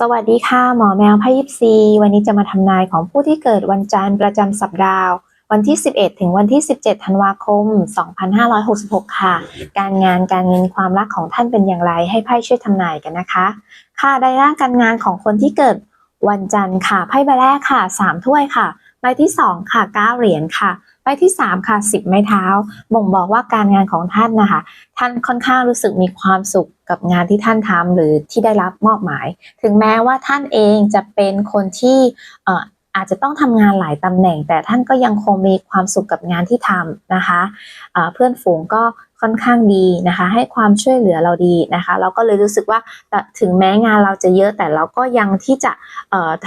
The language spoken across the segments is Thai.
สวัสดีค่ะ หมอแมวพยิบซีวันนี้จะมาทำนายของผู้ที่เกิดวันจันทร์ประจำสัปดาห์ วันที่ 11 ถึงวันที่ 17 ธันวาคม 2566 ค่ะ การงานการเงินความรักของท่านเป็นอย่างไรให้ไพ่ช่วยทำนายกันนะคะ ค่ะในด้ร่านการงานของคนที่เกิดวันจันทร์ค่ะไพ่ใบแรกค่ะ 3 ถ้วยค่ะใบที่ 2 ค่ะ 9 เหรียญค่ะใบที่ 3 ค่ะ 10 ไม้เท้า บ่งบอกว่าการงานของท่านนะคะ ท่านค่อนข้างรู้สึกมีความสุข กับงานที่ท่านทำหรือที่ได้รับมอบหมาย ถึงแม้ว่าท่านเองจะเป็นคนที่อออาจจะต้องทำงานหลายตำแหน่ง แต่ท่านก็ยังคงมีความสุขกับงานที่ทำนะคะเเพื่อนฝูงก็ค่อนข้างดีนะคะ ให้ความช่วยเหลือเราดีนะคะ เราก็เลยรู้สึกว่าถึงแม้งานเราจะเยอะแต่เราก็ยังที่จะ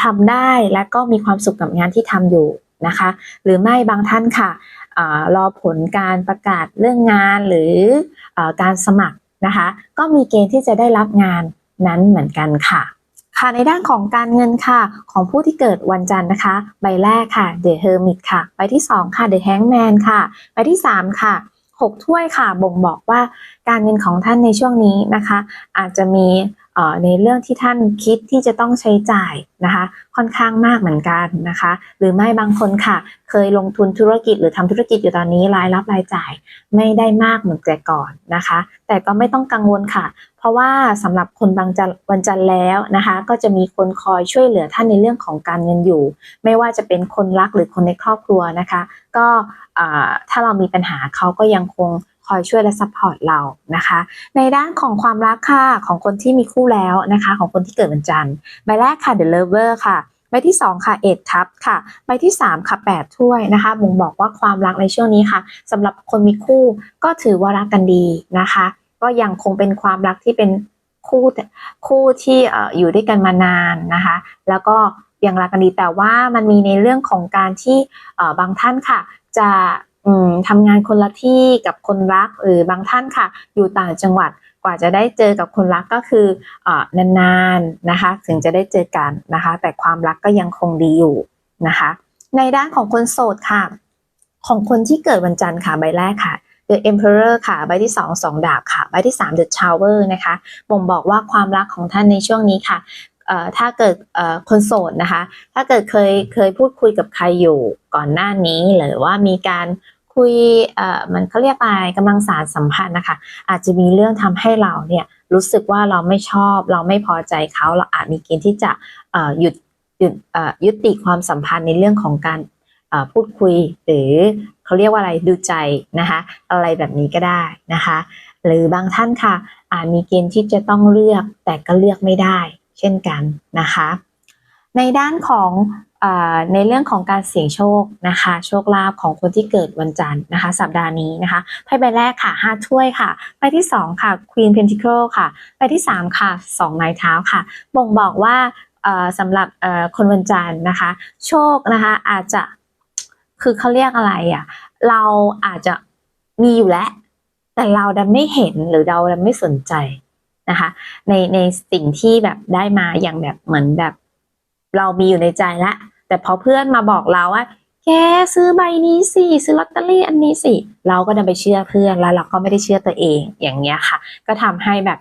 ทำได้และก็มีความสุขกับงานที่ทำอยู่นะคะ หรือไม่บางท่านค่ะอรอผลการประกาศเรื่องงานหรือเออการสมัคร นะคะ ก็มีเกณฑ์ที่จะได้รับงานนั้นเหมือนกันค่ะ ค่ะในด้านของการเงินค่ะ ของผู้ที่เกิดวันจันทร์นะคะ ใบแรกค่ะ The Hermit ค่ะ ใบที่ 2 ค่ะ The Hangman ค่ะ ใบที่ 3 ค่ะ6ถ้วยค่ะบ่งบอกว่าการเงินของท่านในช่วงนี้นะคะ อาจจะมี ในเรื่องที่ท่านคิดที่จะต้องใช้จ่ายนะคะ ค่อนข้างมากเหมือนกันนะคะ หรือไม่บางคนค่ะ เคยลงทุนธุรกิจหรือทำธุรกิจอยู่ตอนนี้รายรับรายจ่ายไม่ได้มากเหมือนแต่ก่อนนะคะ แต่ก็ไม่ต้องกังวลค่ะ เพราะว่าสำหรับคนบางจันวันจันทร์แล้วนะคะ ก็จะมีคนคอยช่วยเหลือท่านในเรื่องของการเงินอยู่ ไม่ว่าจะเป็นคนรักหรือคนในครอบครัวนะคะ ก็ถ้าเรามีปัญหาเขาก็ยังคง คอยช่วยและซัพพอร์ตเรานะคะ ในด้านของความรักค่ะของคนที่มีคู่แล้วนะคะ ของคนที่เกิดวันจันทร์ใบแรกค่ะ The Lover ค่ะใบที่ 2 ค่ะเอ็ดทับค่ะใบที่ 3 ค่ะ8ถ้วยนะคะบ่งบอกว่าความรักในช่วงนี้ค่ะสำหรับคนมีคู่ก็ถือว่ารักกันดีนะคะ ก็ยังคงเป็นความรักที่เป็นคู่คู่ที่อยู่ด้วยกันมานานนะคะ แล้วก็ยังรักกันดีแต่ว่ามันมีในเรื่องของการที่บางท่านค่ะ จะ ทำงานคนละที่กับคนรักหรือบางท่านค่ะ อยู่ต่างจังหวัดกว่าจะได้เจอกับคนรักก็คือเออนานๆนะคะ ถึงจะได้เจอกันนะคะ แต่ความรักก็ยังคงดีอยู่นะคะ ในด้านของคนโสดค่ะ ของคนที่เกิดวันจันทร์ค่ะใบแรกค่ะ The Emperor ค่ะ ใบที่ 2 2 ดาบค่ะ ใบที่ 3 The Tower นะคะบ่งบอกว่าความรักของท่านในช่วงนี้ค่ะเอ่อถ้าเกิดเอ่อคนโสดนะคะ ถ้าเกิดเคยเคยพูดคุยกับใครอยู่ก่อนหน้านี้หรือว่ามีการ คุยเอ่อมันเขาเรียกอะไรกำลังสารสัมพันธ์นะคะ อาจจะมีเรื่องทำให้เราเนี่ยรู้สึกว่าเราไม่ชอบ เราไม่พอใจเขาเราอาจมีเกณฑ์ที่จะเอ่อหยุดหยุดเอ่อยุติความสัมพันธ์ในเรื่องของการเอ่อพูดคุยหรือเขาเรียกว่าอะไรดูใจนะคะอะไรแบบนี้ก็ได้นะคะ หรือบางท่านค่ะอาจมีเกณฑ์ที่จะต้องเลือกแต่ก็เลือกไม่ได้ เช่นกันนะคะ ในด้านของ ในเรื่องของการเสี่ยงโชคนะคะ โชคลาภของคนที่เกิดวันจันทร์นะคะ สัปดาห์นี้นะคะไพ่ใบแรกค่ะห้าถ้วยค่ะใบที่สองค่ะ Queen Pentacle ค่ะใบที่สามค่ะสองไม้เท้าค่ะ บ่งบอกว่าสำหรับคนวันจันทร์นะคะ โชคนะคะอาจจะคือเขาเรียกอะไรอะเราอาจจะมีอยู่แล้ว แต่เราดันไม่เห็นหรือเราดันไม่สนใจนะคะ ในในสิ่งที่แบบได้มาอย่างแบบเหมือนแบบ เรามีอยู่ในใจแล้วแต่พอเพื่อนมาบอกเราว่า แกซื้อใบนี้สิซื้อลอตเตอรี่อันนี้สิเราก็ดันไปเชื่อเพื่อนแล้วเราก็ไม่ได้เชื่อตัวเองอย่างเงี้ยค่ะ ก็ทำให้แบบ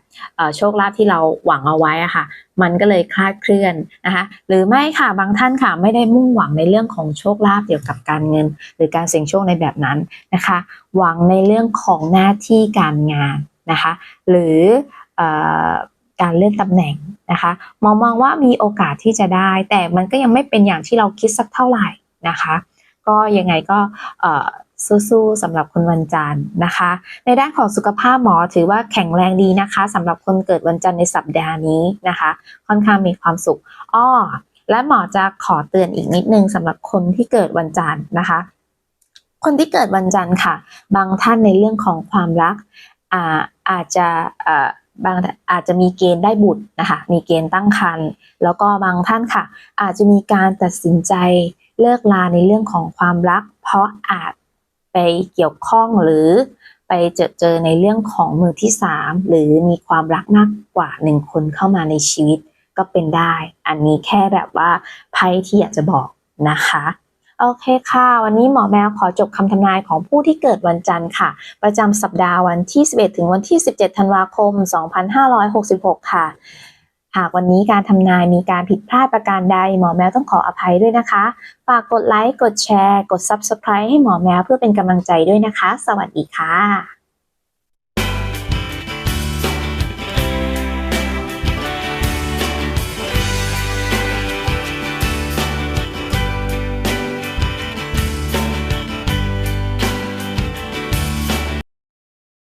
โชคลาภที่เราหวังเอาไว้อะค่ะ มันก็เลยคลาดเคลื่อนนะคะหรือไม่ค่ะบางท่านค่ะไม่ได้มุ่งหวังในเรื่องของโชคลาภเกี่ยวกับการเงิน หรือการเสี่ยงโชคในแบบนั้นนะคะ หวังในเรื่องของหน้าที่การงานนะคะ หรืออ การเลื่อนตำแหน่งนะคะมองมองว่ามีโอกาสที่จะได้ แต่มันก็ยังไม่เป็นอย่างที่เราคิดสักเท่าไหร่นะคะ ก็ยังไงก็สู้ๆสำหรับคนวันจันทร์นะคะ ในด้านของสุขภาพหมอถือว่าแข็งแรงดีนะคะสำหรับคนเกิดวันจันทร์ในสัปดาห์นี้นะคะ ค่อนข้างมีความสุขอ้อและหมอจะขอเตือนอีกนิดนึงสำหรับคนที่เกิดวันจันทร์นะคะ คนที่เกิดวันจันทร์ค่ะ บางท่านในเรื่องของความรักอาอาจจะ บางอาจจะมีเกณฑ์ได้บุตรนะคะมีเกณฑ์ตั้งครรภ์แล้วก็บางท่านค่ะ อาจจะมีการตัดสินใจเลิกลาในเรื่องของความรัก เพราะอาจไปเกี่ยวข้องหรือไปเจอเจอในเรื่องของมือที่สามหรือมีความรักมากกว่าหนึ่งคนเข้ามาในชีวิตก็เป็นได้ อันนี้แค่แบบว่าไพ่ที่อยากจะบอกนะคะ โอเคค่ะ วันนี้หมอแมวขอจบคำทำนายของผู้ที่เกิดวันจันทร์ค่ะ ประจำสัปดาห์วันที่ 11 ถึงวันที่ 17 ธันวาคม 2566 ค่ะ หากวันนี้การทำนายมีการผิดพลาดประการใด หมอแมวต้องขออภัยด้วยนะคะ ฝากกดไลค์ กดแชร์ กด Subscribe ให้หมอแมวเพื่อเป็นกำลังใจด้วยนะคะ สวัสดีค่ะ